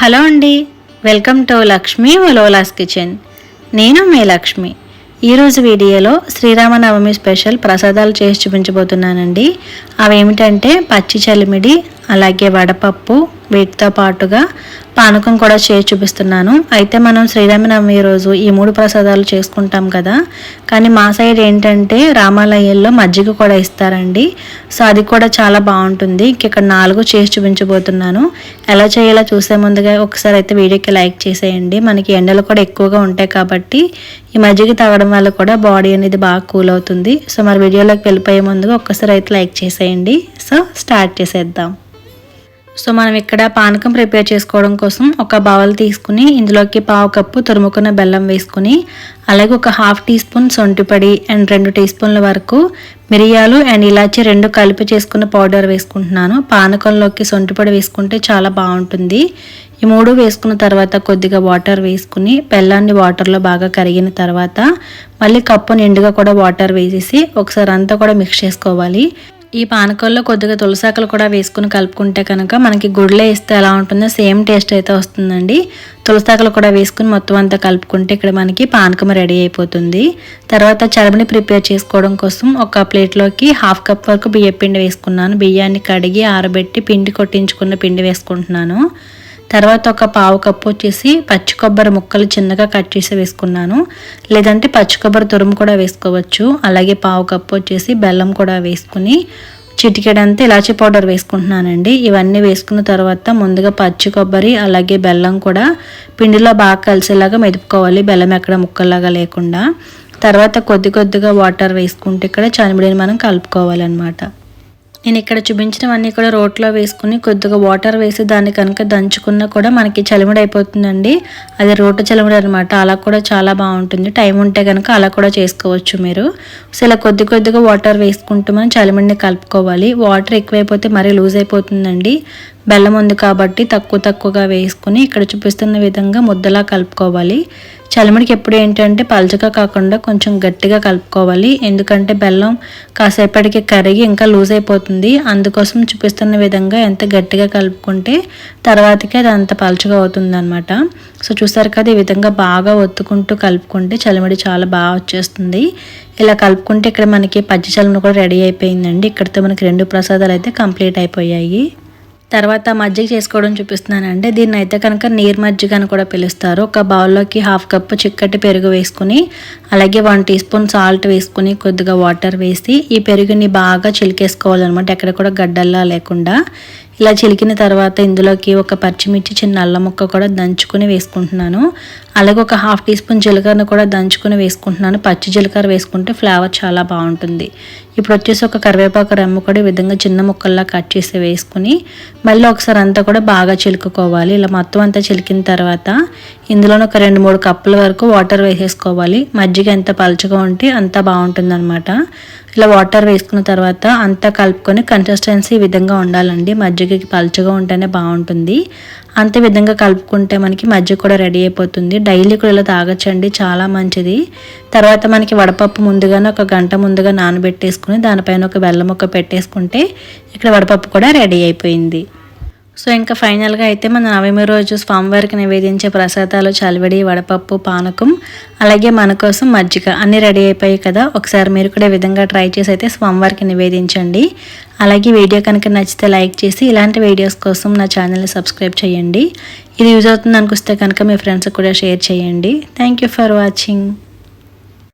Hello అండి. Welcome to Lakshmi Lola's kitchen. నేను మీ లక్ష్మి. ఈరోజు వీడియోలో శ్రీరామనవమి స్పెషల్ ప్రసాదాలు చేసి చూపించబోతున్నానండి. అవి ఏమిటంటే పచ్చి చలిమిడి అలాగే వడపప్పు వీటితో పాటుగా పానకం కూడా చేసి చూపిస్తున్నాను. అయితే మనం శ్రీరామనవమి రోజు ఈ మూడు ప్రసాదాలు చేసుకుంటాం కదా. కానీ మా సైడ్ ఏంటంటే రామాలయంలో మజ్జిగ కూడా ఇస్తారండి. సో అది కూడా చాలా బాగుంటుంది. ఇక్కడ నాలుగు చేసి చూపించబోతున్నాను. ఎలా చేయాలో చూసే ముందుగా ఒకసారి అయితే వీడియోకి లైక్ చేసేయండి. మనకి ఎండలు కూడా ఎక్కువగా ఉంటాయి కాబట్టి ఈ మజ్జిగ తాగడం వల్ల కూడా బాడీ అనేది బాగా కూల్ అవుతుంది. సో మరి వీడియోలోకి వెళ్ళిపోయే ముందుగా ఒక్కసారి అయితే లైక్ చేసేయండి. సో స్టార్ట్ చేసేద్దాం. సో మనం ఇక్కడ పానకం ప్రిపేర్ చేసుకోవడం కోసం ఒక బౌల్ తీసుకుని ఇందులోకి పావు కప్పు తురుముకున్న బెల్లం వేసుకుని అలాగే ఒక హాఫ్ టీ స్పూన్ సొంటిపడి అండ్ రెండు టీ స్పూన్ల వరకు మిరియాలు అండ్ ఇలాచి రెండు కలిపి చేసుకున్న పౌడర్ వేసుకుంటున్నాను. పానకంలోకి సొంటిపడి వేసుకుంటే చాలా బాగుంటుంది. ఈ మూడు వేసుకున్న తర్వాత కొద్దిగా వాటర్ వేసుకుని బెల్లాన్ని వాటర్లో బాగా కరిగిన తర్వాత మళ్ళీ కప్పు నిండుగా కూడా వాటర్ వేసేసి ఒకసారి అంతా కూడా మిక్స్ చేసుకోవాలి. ఈ పానకంలో కొద్దిగా తులసాకలు కూడా వేసుకుని కలుపుకుంటే కనుక మనకి గుడ్లో వేస్తే ఎలా ఉంటుందో సేమ్ టేస్ట్ అయితే వస్తుందండి. తులసాకలు కూడా వేసుకుని మొత్తం అంతా కలుపుకుంటే ఇక్కడ మనకి పానకం రెడీ అయిపోతుంది. తర్వాత చరబని ప్రిపేర్ చేసుకోవడం కోసం ఒక ప్లేట్లోకి హాఫ్ కప్ వరకు బియ్య పిండి వేసుకున్నాను. బియ్యాన్ని కడిగి ఆరబెట్టి పిండి కొట్టించుకున్న పిండి వేసుకుంటున్నాను. తర్వాత ఒక పావు కప్పు వచ్చేసి పచ్చి కొబ్బరి ముక్కలు చిన్నగా కట్ చేసి వేసుకున్నాను. లేదంటే పచ్చి కొబ్బరి తురుము కూడా వేసుకోవచ్చు. అలాగే పావు కప్పు వచ్చేసి బెల్లం కూడా వేసుకుని చిటికెడంతా ఇలాచీ పౌడర్ వేసుకుంటున్నానండి. ఇవన్నీ వేసుకున్న తర్వాత ముందుగా పచ్చి కొబ్బరి అలాగే బెల్లం కూడా పిండిలో బాగా కలిసేలాగా మెదుపుకోవాలి. బెల్లం ఎక్కడ ముక్కల్లాగా లేకుండా. తర్వాత కొద్ది కొద్దిగా వాటర్ వేసుకుంటే ఇక్కడ చనిమిడిని మనం కలుపుకోవాలన్నమాట. నేను ఇక్కడ చూపించినవన్నీ కూడా రోట్లో వేసుకుని కొద్దిగా వాటర్ వేసి దాన్ని కనుక దంచుకున్నా కూడా మనకి చలిమిడి అయిపోతుందండి. అది రోడ్డు చలిమిడి అనమాట అలా కూడా చాలా బాగుంటుంది. టైం ఉంటే కనుక అలా కూడా చేసుకోవచ్చు మీరు. సో ఇలా కొద్ది కొద్దిగా వాటర్ వేసుకుంటూ మనం చలిమిడిని కలుపుకోవాలి. వాటర్ ఎక్కువైపోతే మరీ లూజ్ అయిపోతుందండి. బెల్లం ఉంది కాబట్టి తక్కువ తక్కువగా వేసుకుని ఇక్కడ చూపిస్తున్న విధంగా ముద్దలా కలుపుకోవాలి. చలిమిడికి ఎప్పుడు ఏంటంటే పలచగా కాకుండా కొంచెం గట్టిగా కలుపుకోవాలి. ఎందుకంటే బెల్లం కాసేపటికి కరిగి ఇంకా లూజ్ అయిపోతుంది. అందుకోసం చూపిస్తున్న విధంగా ఎంత గట్టిగా కలుపుకుంటే తర్వాతకి అది అంత పలచగా అవుతుందన్నమాట. సో చూసారు కదా ఈ విధంగా బాగా ఒత్తుకుంటూ కలుపుకుంటే చలిమిడి చాలా బాగా వచ్చేస్తుంది. ఇలా కలుపుకుంటే ఇక్కడ మనకి పచ్చి చలిమిడి కూడా రెడీ అయిపోయిందండి. ఇక్కడితో మనకి రెండు ప్రసాదాలు అయితే కంప్లీట్ అయిపోయాయి. తర్వాత మజ్జిగ చేసుకోవడం చూపిస్తున్నానండి. దీన్ని అయితే కనుక నీరు మజ్జిగ అని కూడా పిలుస్తారు. ఒక బౌల్లోకి హాఫ్ కప్పు చిక్కటి పెరుగు వేసుకుని అలాగే వన్ టీ స్పూన్ సాల్ట్ వేసుకుని కొద్దిగా వాటర్ వేసి ఈ పెరుగుని బాగా చిలికేసుకోవాలన్నమాట. ఎక్కడ కూడా గడ్డల్లా లేకుండా. ఇలా చిలికిన తర్వాత ఇందులోకి ఒక పచ్చిమిర్చి చిన్న అల్లం ముక్క కూడా దంచుకుని వేసుకుంటున్నాను. అలాగే ఒక హాఫ్ టీ స్పూన్ జీలకర్రను కూడా దంచుకుని వేసుకుంటున్నాను. పచ్చి జీలకర్ర వేసుకుంటే ఫ్లేవర్ చాలా బాగుంటుంది. ఇప్పుడు వచ్చేసి ఒక కరివేపాకు రెమ్మ కూడా ఈ విధంగా చిన్న ముక్కల్లా కట్ చేసి వేసుకుని మళ్ళీ ఒకసారి అంతా కూడా బాగా చిలుకుకోవాలి. ఇలా మొత్తం అంతా చిలికిన తర్వాత ఇందులోనే ఒక రెండు మూడు కప్పుల వరకు వాటర్ వేసేసుకోవాలి. మజ్జిగ ఎంత పలుచగా ఉంటే అంత బాగుంటుంది అనమాట ఇలా వాటర్ వేసుకున్న తర్వాత అంతా కలుపుకొని కన్సిస్టెన్సీ ఈ విధంగా ఉండాలండి. మజ్జిగకి పలుచగా ఉంటేనే బాగుంటుంది. అంతే విధంగా కలుపుకుంటే మనకి మజ్జిగ కూడా రెడీ అయిపోతుంది. డైలీ కూడా ఇలా తాగొచ్చండి. చాలా మంచిది. తర్వాత మనకి వడపప్పు ముందుగానే ఒక గంట ముందుగా నానబెట్టేసుకుని దానిపైన ఒక బెల్లం ముక్క పెట్టేసుకుంటే ఇక్కడ వడపప్పు కూడా రెడీ అయిపోయింది. సో ఇంకా ఫైనల్గా అయితే మన నవమి రోజు స్వామివారికి నివేదించే ప్రసాదాలు చలివిడి వడపప్పు పానకం అలాగే మన కోసం మజ్జిగ అన్నీ రెడీ అయిపోయాయి కదా. ఒకసారి మీరు కూడా విధంగా ట్రై చేసి అయితే స్వామివారికి నివేదించండి. అలాగే వీడియో కనుక నచ్చితే లైక్ చేసి ఇలాంటి వీడియోస్ కోసం నా ఛానల్ని సబ్స్క్రైబ్ చేయండి. ఇది యూజ్ అవుతుంది అనుకొస్తే కనుక మీ ఫ్రెండ్స్కి కూడా షేర్ చేయండి. Thank for watching